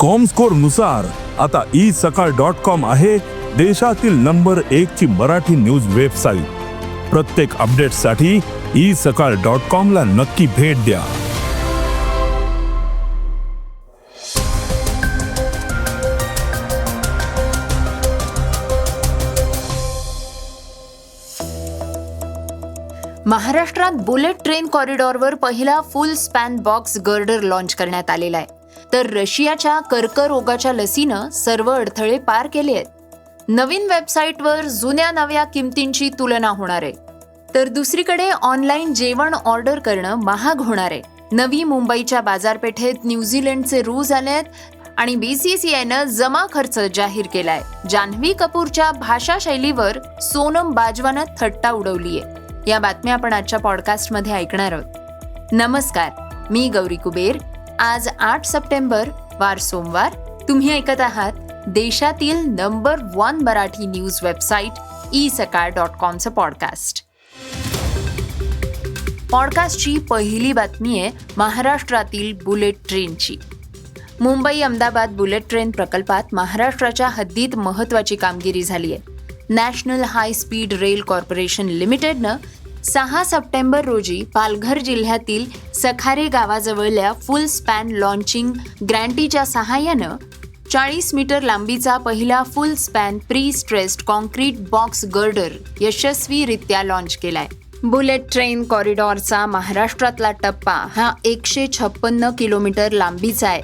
कॉमस्कोरनुसार आता E Sakal dot com आहे देशातील नंबर एक ची मराठी न्यूज वेबसाईट प्रत्येक अपडेटसाठी ई सकाळ डॉट कॉम ला नक्की भेट द्या. महाराष्ट्रात बुलेट ट्रेन कॉरिडॉरवर पहिला full span box girder launch करण्यात आलेला आहे. तर रशियाच्या कर्करोगाच्या लसीनं सर्व अडथळे पार केले आहेत. नवीन वेबसाईटवर जुन्या नव्या किमतींची तुलना होणार आहे. तर दुसरीकडे ऑनलाईन जेवण ऑर्डर करणं महाग होणार आहे. नवी मुंबईच्या बाजारपेठेत न्यूझीलंडचे रूज आहेत आणि बीसीसीआयनं जमा खर्च जाहीर केलाय. जान्हवी कपूरच्या भाषा शैलीवर सोनम बाजवानं थट्टा उडवलीय. या बातम्या आपण आजच्या पॉडकास्टमध्ये ऐकणार आहोत. नमस्कार मी गौरी कुबेर. आज आठ सप्टेंबर वार सोमवार. तुम्ही ऐकत आहात देशातील number one Marathi news website e Sakal dot कॉमचं podcast पॉडकास्टची पहिली बातमी आहे महाराष्ट्रातील बुलेट ट्रेनची. मुंबई अहमदाबाद बुलेट ट्रेन प्रकल्पात महाराष्ट्राच्या हद्दीत महत्वाची कामगिरी झाली आहे. National high speed rail corporation लिमिटेडनं सहा सप्टेंबर रोजी पालघर जिल्ह्यातील सखारे गावाजवळल्या फुल स्पॅन लॉन्चिंग ग्रँटीच्या सहाय्यानं चाळीस मीटर लांबीचा पहिला full span pre stressed concrete box girder यशस्वीरित्या लॉन्च केलाय. बुलेट ट्रेन कॉरिडॉरचा महाराष्ट्रातला टप्पा हा एकशे छप्पन्न किलोमीटर लांबीचा आहे.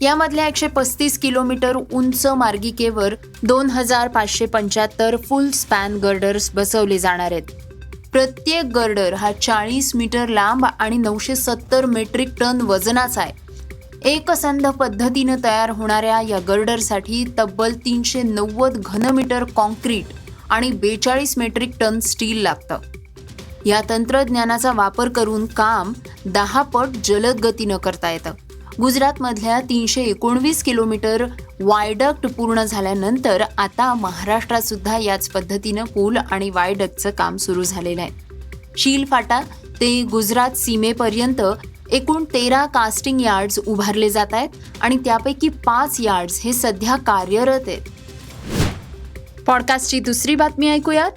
यामधल्या एकशे पस्तीस किलोमीटर उंच मार्गिकेवर दोन हजार पाचशे पंच्याहत्तर फुल स्पॅन गर्डर्स बसवले जाणार आहेत. प्रत्येक गर्डर हा चाळीस मीटर लांब आणि नऊशे सत्तर मेट्रिक टन वजनाचा आहे. एकसंध पद्धतीनं तयार होणाऱ्या या गर्डरसाठी तब्बल तीनशे नव्वद घनमीटर कॉन्क्रीट आणि बेचाळीस मेट्रिक टन स्टील लागतं. या तंत्रज्ञानाचा वापर करून काम दहा पट जलद गतीनं करता येतं. गुजरातमधल्या तीनशे एकोणवीस किलोमीटर वायडक्ट पूर्ण झाल्यानंतर आता महाराष्ट्रात सुद्धा याच पद्धतीनं पूल आणि वायडक्टचं काम सुरू झालेलं आहे. शील फाटा ते गुजरात सीमेपर्यंत एकूण तेरा कास्टिंग यार्ड्स उभारले जात आहेत आणि त्यापैकी पाच यार्ड्स हे सध्या कार्यरत आहेत. पॉडकास्टची दुसरी बातमी ऐकूयात.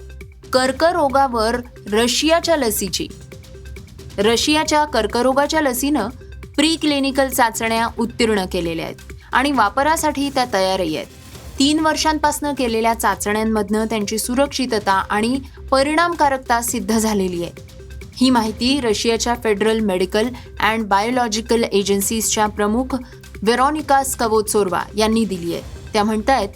कर्करोगावर रशियाच्या लसीची. रशियाच्या कर्करोगाच्या लसीनं प्री क्लिनिकल चाचण्या उत्तीर्ण केलेल्या आहेत आणि वापरासाठी त्या तयारही आहेत. तीन वर्षांपासून केलेल्या चाचण्यांमधनं त्यांची सुरक्षितता आणि परिणामकारकता सिद्ध झालेली आहे. ही माहिती रशियाच्या फेडरल मेडिकल अँड बायोलॉजिकल एजन्सीजच्या प्रमुख वेरॉनिका स्कवोत्सोर्वा यांनी दिली आहे. त्या म्हणत आहेत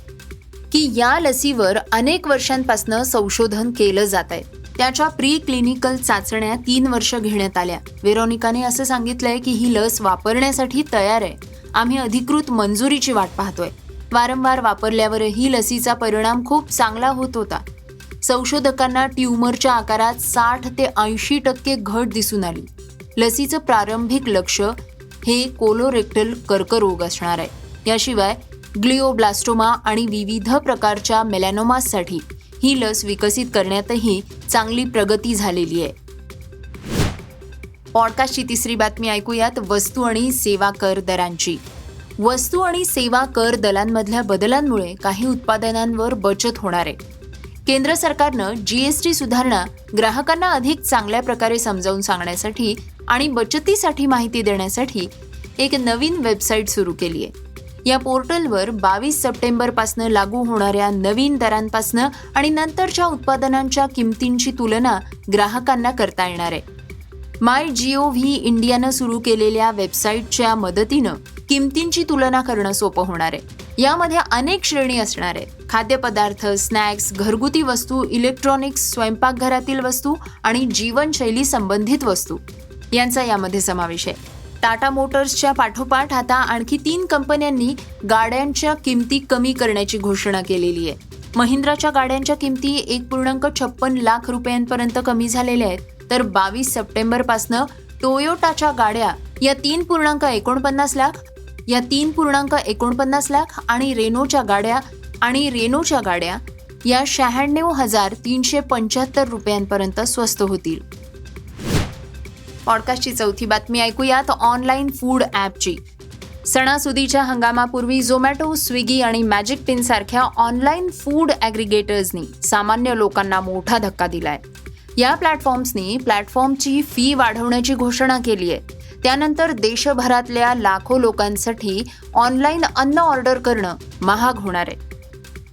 की या लसीवर अनेक वर्षांपासून संशोधन केलं जात आहे. त्याच्या प्री क्लिनिकल चाचण्या तीन वर्ष घेण्यात आल्या. वेरोनिकाने असं सांगितलंय की ही लस वापरण्यासाठी तयार आहे. आम्ही अधिकृत मंजुरीची वाट पाहतोय. वारंवार वापरल्यावरही लसीचा परिणाम खूप चांगला होत होता. संशोधकांना ट्यूमरच्या आकारात साठ ते ऐंशी टक्के घट दिसून आली. लसीचं प्रारंभिक लक्ष हे कोलोरेक्टल कर्करोग असणार आहे. याशिवाय ग्लिओब्लास्टोमा आणि विविध प्रकारच्या मेलॅनोमाससाठी ही लस विकसित करण्यातही चांगली प्रगती झालेली आहे. पॉडकास्टची तिसरी बातमी ऐकूयात. वस्तू आणि सेवा कर दरांची. वस्तू आणि सेवा कर दलांमधल्या बदलांमुळे काही उत्पादनांवर बचत होणार आहे. केंद्र सरकारनं जीएसटी सुधारणा ग्राहकांना अधिक चांगल्या प्रकारे समजावून सांगण्यासाठी आणि बचतीसाठी माहिती देण्यासाठी एक नवीन वेबसाईट सुरू केली आहे. या पोर्टलवर बावीस सप्टेंबरपासनं लागू होणाऱ्या नवीन दरांपासनं आणि नंतरच्या उत्पादनांच्या किमतींची तुलना ग्राहकांना करता येणार आहे. माय जिओ व्ही इंडियानं सुरू केलेल्या वेबसाईटच्या मदतीनं किमतींची तुलना करणं सोपं होणार आहे. यामध्ये अनेक श्रेणी असणार आहेत. खाद्यपदार्थ स्नॅक्स घरगुती वस्तू इलेक्ट्रॉनिक्स स्वयंपाकघरातील वस्तू आणि जीवनशैली संबंधित वस्तू. यांचा यामध्ये समावेश आहे. टाटा मोटर्सच्या पाठोपाठ आता आणखी तीन कंपन्यांनी गाड्यांच्या किमती कमी करण्याची घोषणा केलेली आहे. महिंद्राच्या गाड्यांच्या किमती एक पूर्णांक छप्पन लाख रुपयांपर्यंत कमी झालेल्या आहेत. तर बावीस सप्टेंबरपासनं टोयोटाच्या गाड्या या तीन पूर्णांक एकोणपन्नास लाख या तीन पूर्णांक एकोणपन्नास लाख आणि रेनोच्या गाड्या आणि रेनोच्या गाड्या या शहाण्णव हजार तीनशे पंच्याहत्तर रुपयांपर्यंत स्वस्त होतील. पॉडकास्टची चौथी बातमी ऐकूयात ऑनलाईन फूड ॲपची. सणासुदीच्या हंगामापूर्वी झोमॅटो स्विगी आणि मॅजिक पिन सारख्या ऑनलाईन फूड ॲग्रिगेटर्सनी सामान्य लोकांना मोठा धक्का दिलाय. या प्लॅटफॉर्म्सनी प्लॅटफॉर्मची फी वाढवण्याची घोषणा केली आहे. त्यानंतर देशभरातल्या लाखो लोकांसाठी ऑनलाईन अन्न ऑर्डर करणं महाग होणार आहे.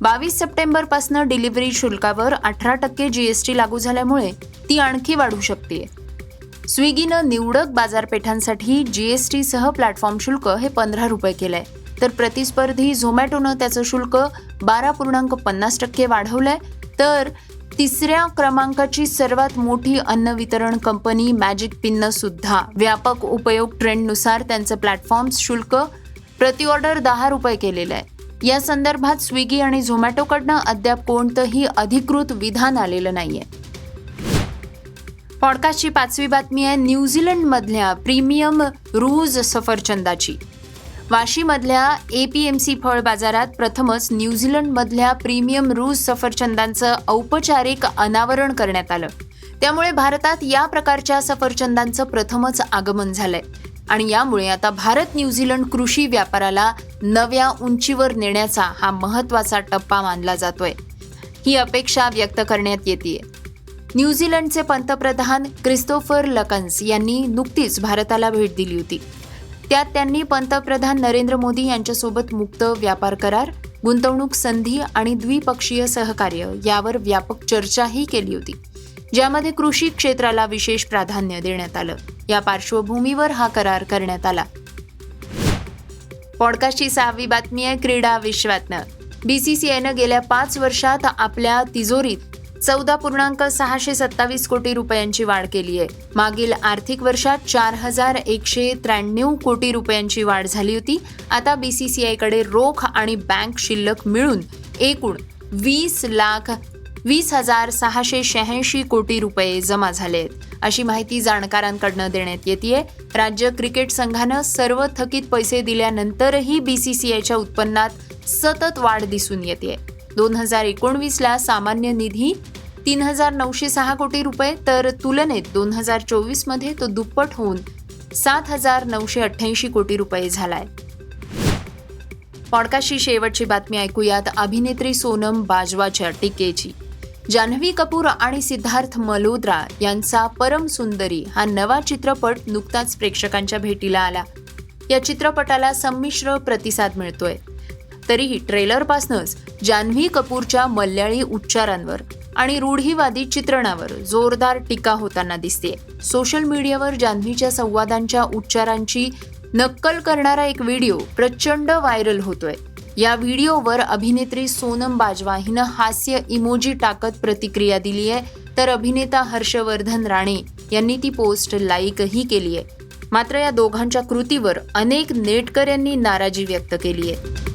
बावीस सप्टेंबरपासून डिलिव्हरी शुल्कावर अठरा टक्के जीएसटी लागू झाल्यामुळे ती आणखी वाढू शकते स्विगीनं निवडक बाजारपेठांसाठी जीएसटीसह प्लॅटफॉर्म शुल्क हे पंधरा रुपये केलंय. तर प्रतिस्पर्धी झोमॅटोनं त्याचं शुल्क बारा पूर्णांक पन्नास टक्के वाढवलंय. तर तिसऱ्या क्रमांकाची सर्वात मोठी अन्न वितरण कंपनी मॅजिक पिननं सुद्धा व्यापक उपयोग ट्रेंडनुसार त्यांचं प्लॅटफॉर्म शुल्क प्रतिऑर्डर दहा रुपये केलेलं आहे या संदर्भात स्विगी आणि झोमॅटोकडनं अद्याप कोणतंही अधिकृत विधान आलेलं नाहीये. पॉडकास्टची पाचवी बातमी आहे न्यूझीलंडमधल्या प्रीमियम रूज सफरचंदाची. वाशीमधल्या ए पी एम सी फळ बाजारात प्रथमच न्यूझीलंडमधल्या प्रीमियम रूज सफरचंदांचं औपचारिक अनावरण करण्यात आलं. त्यामुळे भारतात या प्रकारच्या सफरचंदांचं प्रथमच आगमन झालंय. आणि यामुळे आता भारत न्यूझीलंड कृषी व्यापाराला नव्या उंचीवर नेण्याचा हा महत्त्वाचा टप्पा मानला जातोय. ही अपेक्षा व्यक्त करण्यात येते न्यूझीलंडचे पंतप्रधान क्रिस्तोफर लकन्स यांनी नुकतीच भारताला भेट दिली होती. त्यात त्यांनी पंतप्रधान नरेंद्र मोदी यांच्यासोबत मुक्त व्यापार करार गुंतवणूक संधी आणि द्विपक्षीय सहकार्य यावर व्यापक चर्चाही केली होती ज्यामध्ये कृषी क्षेत्राला विशेष प्राधान्य देण्यात आलं. या पार्श्वभूमीवर हा करार करण्यात आला. पॉडकास्टची सहावी बातमी आहे क्रीडा विश्वातनं. बीसीसीआयनं गेल्या पाच वर्षात आपल्या तिजोरीत चौदा पूर्णांक सहाशे सत्तावीस कोटी रुपयांची वाढ केली आहे. मागील आर्थिक वर्षात चार हजार एकशे त्र्याण्णव कोटी रुपयांची वाढ झाली होती. आता बीसीसीआयकडे रोख आणि बँक शिल्लक मिळून एकूण वीस लाख वीस हजार सहाशे शहाऐंशी कोटी रुपये जमा झाले आहेत. अशी माहिती जाणकारांकडनं देण्यात येते राज्य क्रिकेट संघानं सर्व थकीत पैसे दिल्यानंतरही बीसीसीआयच्या उत्पन्नात सतत वाढ दिसून येते दोन हजार एकोणवीसला सामान्य निधी तीन हजार नऊशे सहा कोटी रुपये तर तुलनेत दोन हजार चोवीसमध्ये तो दुप्पट होऊन सात हजार नऊशे अठ्ठ्याऐंशी कोटी रुपये झालाय. पॉडकास्टची शेवटची बातमी ऐकूयात अभिनेत्री सोनम बाजवाच्या टीकेची. जान्हवी कपूर आणि सिद्धार्थ मल्होत्रा यांचा परम सुंदरी हा नवा चित्रपट नुकताच प्रेक्षकांच्या भेटीला आला. या चित्रपटाला संमिश्र प्रतिसाद मिळतोय. तरीही ट्रेलरपासूनच जान्हवी कपूरच्या मल्याळी उच्चारांवर आणि रूढीवादी चित्रणावर जोरदार टीका होताना दिसते सोशल मीडियावर जान्हवीच्या संवादांच्या उच्चारांची नक्कल करणारा एक व्हिडिओ प्रचंड व्हायरल होतोय. या व्हिडिओवर अभिनेत्री सोनम बाजवा हिनं हास्य इमोजी टाकत प्रतिक्रिया दिली आहे तर अभिनेता हर्षवर्धन राणे यांनी ती पोस्ट लाईकही केली आहे मात्र या दोघांच्या कृतीवर अनेक नेटकऱ्यांनी नाराजी व्यक्त केली आहे